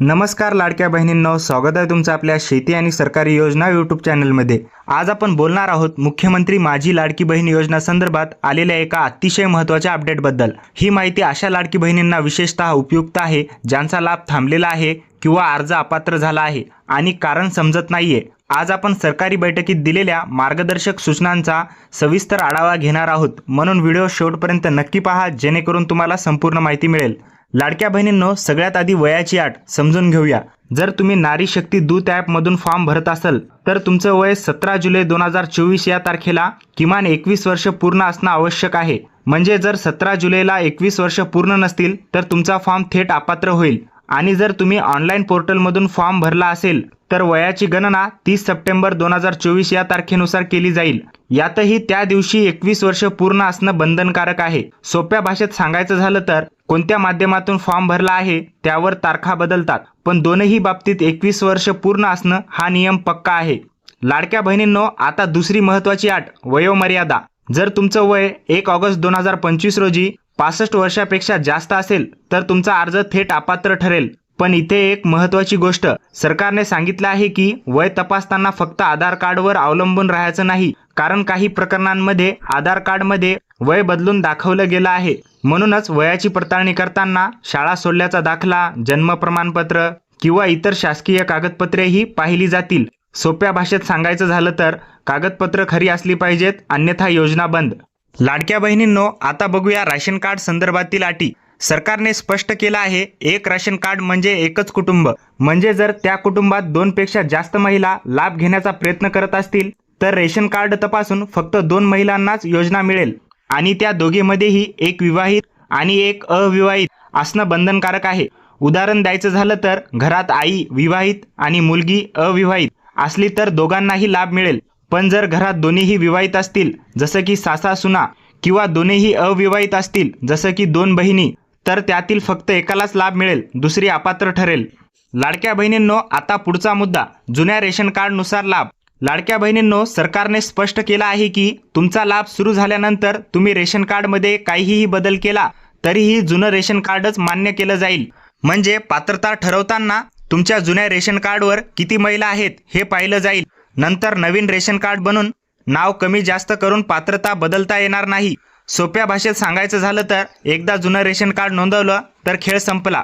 नमस्कार लाडक्या बहिणींनो स्वागत आहे तुमचं आपल्या शेती आणि सरकारी योजना यूट्यूब चॅनलमध्ये आज आपण बोलणार आहोत मुख्यमंत्री माझी लाडकी बहीण योजना संदर्भात आलेल्या एका अतिशय महत्त्वाच्या अपडेटबद्दल ही माहिती अशा लाडकी बहिणींना विशेषतः उपयुक्त आहे ज्यांचा लाभ थांबलेला आहे किंवा अर्ज अपात्र झाला आहे आणि कारण समजत नाहीये. आज आपण सरकारी बैठकीत दिलेल्या मार्गदर्शक सूचनांचा सविस्तर आढावा घेणार आहोत. म्हणून व्हिडिओ शेवटपर्यंत नक्की पहा जेणेकरून तुम्हाला संपूर्ण माहिती मिळेल. लाडक्या बहिणींनो सगळ्यात आधी वयाची अट समजून घेऊया. जर तुम्ही नारी शक्ती दूत ॲपमधून फॉर्म भरत असाल तर तुमचं वय सतरा जुलै दोन हजार चोवीस या तारखेला किमान एकवीस वर्ष पूर्ण असणं आवश्यक आहे. म्हणजे जर सतरा जुलैला एकवीस वर्ष पूर्ण नसतील तर तुमचा फॉर्म थेट अपात्र होईल. आणि जर तुम्ही ऑनलाईन पोर्टलमधून फॉर्म भरला असेल तर वयाची गणना तीस सप्टेंबर दोन हजार चोवीस या तारखेनुसार केली जाईल. यातही त्या दिवशी एकवीस वर्ष पूर्ण असणं बंधनकारक आहे. सोप्या भाषेत सांगायचं झालं तर कोणत्या माध्यमातून फॉर्म भरला आहे त्यावर तारखा बदलतात. पण दोनही बाबतीत एकवीस वर्ष पूर्ण असणं हा नियम पक्का आहे. लाडक्या बहिणींनो आता दुसरी महत्वाची आठ वयोमर्यादा. जर तुमचं वय एक ऑगस्ट दोन हजार पंचवीस रोजी पासष्ट वर्षापेक्षा जास्त असेल तर तुमचा अर्ज थेट अपात्र ठरेल. पण इथे एक महत्वाची गोष्ट सरकारने सांगितलं आहे की वय तपासताना फक्त आधार कार्डवर अवलंबून राहायचं नाही कारण काही प्रकरणांमध्ये आधार कार्डमध्ये वय बदलून दाखवलं गेलं आहे. म्हणूनच वयाची पडताळणी करताना शाळा सोडल्याचा दाखला जन्म प्रमाणपत्र किंवा इतर शासकीय कागदपत्रेही पाहिली जातील. सोप्या भाषेत सांगायचं झालं तर कागदपत्र खरी असली पाहिजेत अन्यथा योजना बंद. लाडक्या बहिणींनो आता बघूया राशन कार्ड संदर्भातील अटी. सरकारने स्पष्ट केलं आहे एक राशन कार्ड म्हणजे एकच कुटुंब. म्हणजे जर त्या कुटुंबात दोनपेक्षा जास्त महिला लाभ घेण्याचा प्रयत्न करत असतील तर रेशन कार्ड तपासून फक्त दोन महिलांनाच योजना मिळेल. आणि त्या दोघीमध्येही एक विवाहित आणि एक अविवाहित असणं बंधनकारक आहे. उदाहरण द्यायचं झालं तर घरात आई विवाहित आणि मुलगी अविवाहित असली तर दोघांनाही लाभ मिळेल. पण जर घरात दोन्हीही विवाहित असतील जसं की सासा सुना किंवा दोन्हीही अविवाहित असतील जसं की दोन बहिणी तर त्यातील फक्त एकालाच लाभ मिळेल दुसरी अपात्र ठरेल. लाडक्या बहिणींनो आता पुढचा मुद्दा. जुन्या रेशन कार्डनुसार लाभ. लाडक्या बहिणींनो सरकारने स्पष्ट केलं आहे की तुमचा लाभ सुरू झाल्यानंतर तुम्ही रेशन कार्डमध्ये काहीही बदल केला तरीही जुनं रेशन कार्डच मान्य केलं जाईल. म्हणजे पात्रता ठरवताना तुमच्या जुन्या रेशन कार्डवर किती महिला आहेत हे पाहिलं जाईल. नंतर नवीन रेशन कार्ड बनून नाव कमी जास्त करून पात्रता बदलता येणार नाही. सोप्या भाषेत सांगायचं झालं तर एकदा जुनं रेशन कार्ड नोंदवलं तर खेळ संपला.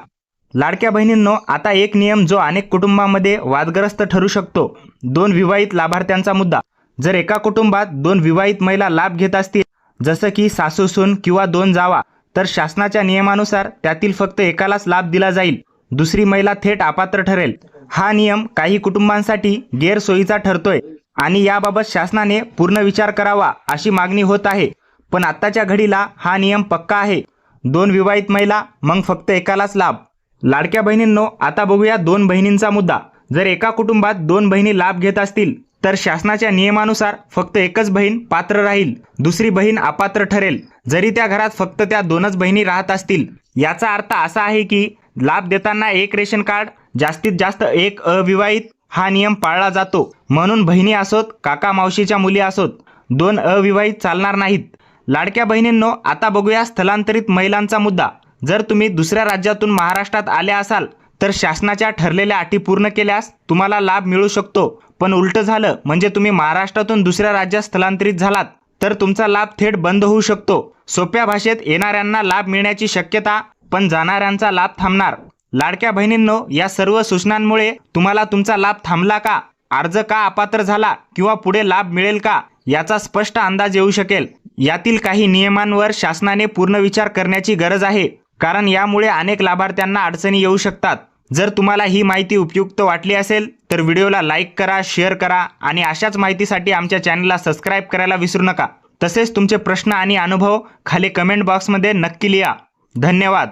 लाडक्या बहिणींनो आता एक नियम जो अनेक कुटुंबामध्ये वादग्रस्त ठरू शकतो. दोन विवाहित लाभार्थ्यांचा मुद्दा. जर एका कुटुंबात दोन विवाहित महिला लाभ घेत असतील जसं की सासू सून किंवा दोन जावा तर शासनाच्या नियमानुसार त्यातील फक्त एकालाच लाभ दिला जाईल. दुसरी महिला थेट अपात्र ठरेल. हा नियम काही कुटुंबांसाठी गैरसोयीचा ठरतोय आणि याबाबत शासनाने पूर्ण विचार करावा अशी मागणी होत आहे. पण आत्ताच्या घडीला हा नियम पक्का आहे. दोन विवाहित महिला मग फक्त एकालाच लाभ. लाडक्या बहिणींनो आता बघूया दोन बहिणींचा मुद्दा. जर एका कुटुंबात दोन बहिणी लाभ घेत असतील तर शासनाच्या नियमानुसार फक्त एकच बहीण पात्र राहील. दुसरी बहीण अपात्र ठरेल. जरी त्या घरात फक्त त्या दोनच बहिणी राहत असतील याचा अर्थ असा आहे की लाभ देताना एक रेशन कार्ड जास्तीत जास्त एक अविवाहित हा नियम पाळला जातो. म्हणून बहिणी असोत काका मावशीच्या मुली असोत दोन अविवाहित चालणार नाहीत. लाडक्या बहिणींनो आता बघूया स्थलांतरित महिलांचा मुद्दा. जर तुम्ही दुसऱ्या राज्यातून महाराष्ट्रात आले असाल तर शासनाच्या ठरलेल्या अटी पूर्ण केल्यास तुम्हाला लाभ मिळू शकतो. पण उलट झालं म्हणजे तुम्ही महाराष्ट्रातून दुसऱ्या राज्यात स्थलांतरित झालात तर तुमचा लाभ थेट बंद होऊ शकतो. सोप्या भाषेत येणाऱ्यांना लाभ मिळण्याची शक्यता पण जाणाऱ्यांचा लाभ थांबणार. लाडक्या बहिणींनो या सर्व सूचनांमुळे तुम्हाला तुमचा लाभ थांबला का? अर्ज का अपात्र झाला किंवा पुढे लाभ मिळेल का? याचा स्पष्ट अंदाज येऊ शकेल. यातील काही नियमांवर शासनाने पूर्ण विचार करण्याची गरज आहे. कारण यामुळे अनेक लाभार्थ्यांना अडचणी येऊ शकतात. जर तुम्हाला ही माहिती उपयुक्त वाटली असेल तर व्हिडिओला लाईक करा शेअर करा आणि अशाच माहितीसाठी आमच्या चॅनलला सबस्क्राईब करायला विसरू नका. तसेच तुमचे प्रश्न आणि अनुभव खाली कमेंट बॉक्समध्ये नक्की लिहा. धन्यवाद.